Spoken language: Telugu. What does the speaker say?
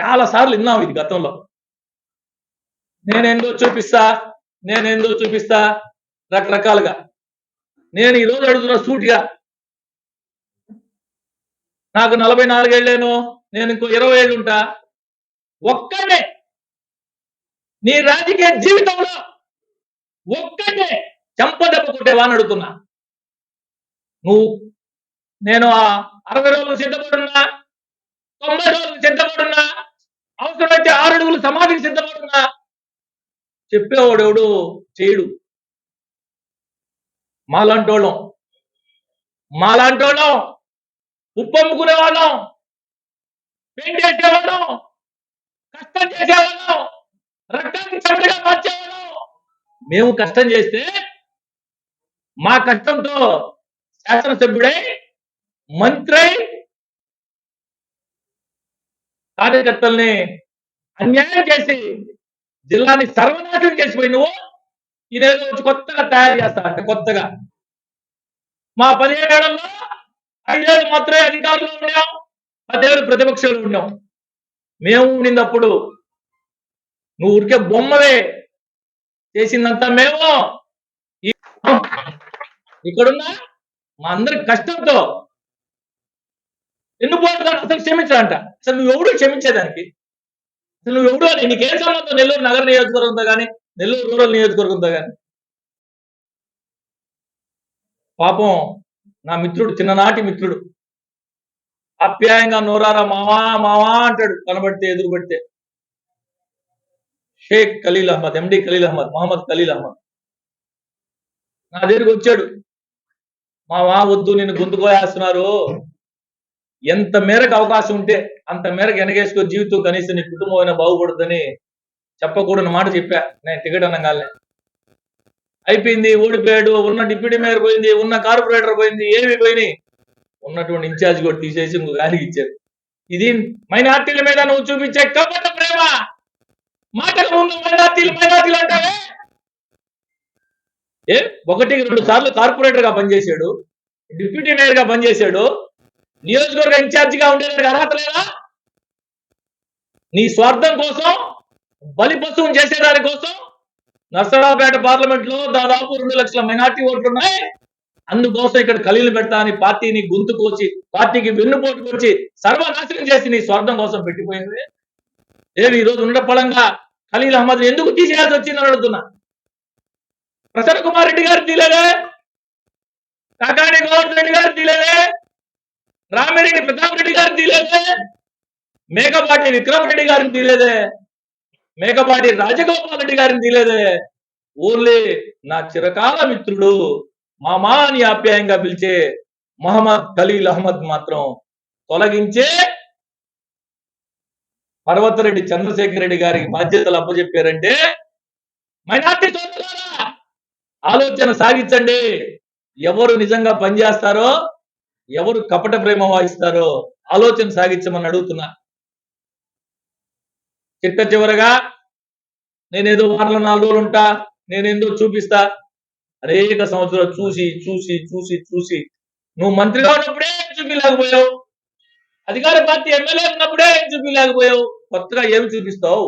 చాలా సార్లు విన్నాం ఇది గతంలో. నేనేందో చూపిస్తా? నేనేందో చూపిస్తా? రకరకాలుగా. నేను ఈరోజు అడుగుతున్నా సూటిగా. నాకు నలభై నాలుగేళ్ళేను నేను ఇంకో ఇరవై ఏళ్ళు ఉంటా ఒక్కడే నీ రాజకీయ జీవితంలో ఒక్కడే చెంపదెబ్బ కొట్టేవా అని అడుగుతున్నా. నువ్వు నేను ఆ అరవై రోజులు సిద్ధపడున్నా తొంభై రోజులు సమాధికి సిద్ధపడున్నా చెప్పేవాడు ఎవడు చేయడు. మాలాంటోళ్ళం. మాలాంటోళ్ళం. ఉప్పు అమ్ముకునేవాళ్ళం పెయింట్ వేసేవాళ్ళం కష్టం చేసేవాళ్ళం. రక్తాన్ని చెమటగా మార్చేవాళ్ళం. మేము కష్టం చేస్తే మా కష్టంతో శాసనసభ్యుడై మంత్రి కార్యకర్తల్ని అన్యాయం చేసి జిల్లాని సర్వనాశనం చేసిపోయి నువ్వు ఇదేదో వచ్చి కొత్తగా తయారు చేస్తా అంటే కొత్తగా. మా పదిహేడేళ్ళలో ఐదేళ్ళు మాత్రమే అధికారంలో ఉన్నాం పదేళ్ళు ప్రతిపక్షంలో ఉన్నాం. మేము ఉండినప్పుడు నువ్వు ఊరికే బొమ్మవే చేసిందంతా మేము. ఇక్కడున్న ఇక్కడున్నా మా అందరి కష్టంతో ఎందుకు పోతాడు అసలు క్షమించాలంట? అసలు నువ్వు ఎవడు క్షమించేదానికి అసలు నువ్వు ఎవడు నీకేం సంబంధం నెల్లూరు నగర నియోజకవర్గంతో కానీ నెల్లూరు రూరల్ నియోజకవర్గంతో కానీ పాపం నా మిత్రుడు చిన్ననాటి మిత్రుడు. అప్యాయంగా నోరారా మావా మావా అంటాడు. కనబడితే ఎదురు పడితే షేక్ ఖలీల్ అహ్మద్ ఎండి ఖలీల్ అహ్మద్ మహమ్మద్ ఖలీల్ అహ్మద్. నా దగ్గరికి వచ్చాడు. మావా వద్దు నిన్ను గొంతుకోయేస్తున్నారు ఎంత మేరకు అవకాశం ఉంటే అంత మేరకు వెనకేసుకో జీవితం కనీసం నీ కుటుంబం అయినా బాగుపడుతుందని చెప్పకూడని మాట చెప్పా. నేను టికెట్ అనగానే. అయిపోయింది ఓడిపోయాడు ఉన్న డిప్యూటీ మేయర్ పోయింది ఉన్న కార్పొరేటర్ పోయింది ఏమి పోయినాయి. ఉన్నటువంటి ఇన్ఛార్జ్ కూడా తీసేసి ఇంకో గాలికి ఇచ్చారు. ఇది మైనార్టీల మీద నువ్వు చూపించే కపట ప్రేమ. మాటకు ముందు మైనార్టీలు మైనార్టీలు అంటావే. ఏ? ఒకటికి రెండు సార్లు కార్పొరేటర్గా పనిచేశాడు డిప్యూటీ మేయర్గా పనిచేశాడు నియోజకవర్గ ఇన్ఛార్జ్గా ఉండేదానికి అర్హత లేదా? నీ స్వార్థం కోసం బలి పశువుని చేసేదాని కోసం నర్సరావుపేట పార్లమెంట్లో దాదాపు రెండు లక్షల మైనార్టీ ఓట్లు ఉన్నాయి. అందుకోసం ఇక్కడ ఖలీలు పెడతాని పార్టీని గొంతు కోచి పార్టీకి వెన్నుపోటు కోచి సర్వనాశనం చేసి నీ స్వార్థం కోసం పెట్టిపోయింది. లేదు ఈ రోజు ఉండపళంగా ఖలీల్ అహ్మద్ ఎందుకు తీసేయాల్సి వచ్చిందని అడుగుతున్నా? ప్రసన్న కుమార్ రెడ్డి గారు తీలేదే? కాకాని గోవర్ధన్ రెడ్డి గారు తీలేదే? రామిరెడ్డి ప్రతాప్ రెడ్డి గారిని తీలేదే? మేకపాటి విక్రమ్ రెడ్డి గారిని తీలేదే? మేకపాటి రాజగోపాల్ రెడ్డి గారిని తీలేదే? ఓన్లీ నా చిరకాల మిత్రుడు మామా అని ఆప్యాయంగా పిలిచే మహమ్మద్ ఖలీల్ అహ్మద్ మాత్రం తొలగించే పర్వతరెడ్డి చంద్రశేఖర్ రెడ్డి గారికి బాధ్యతలు అప్పచెప్పారంటే మైనార్టీ సోదరులారా ఆలోచన సాగించండి. ఎవరు నిజంగా పనిచేస్తారో ఎవరు కపట ప్రేమ వాయిస్తారో ఆలోచన సాగించమని అడుగుతున్నా. చిట్ట చివరగా నేనేదో వారంలో నాలుగు రోజులు ఉంటా నేనేందో చూపిస్తా. అనేక సంవత్సరాలు చూసి చూసి చూసి చూసి నువ్వు మంత్రిగా ఉన్నప్పుడే చూపించలేకపోయావు? అధికార పార్టీ ఎమ్మెల్యే ఉన్నప్పుడే చూపించలేకపోయావు? కొత్తగా ఏమి చూపిస్తావు?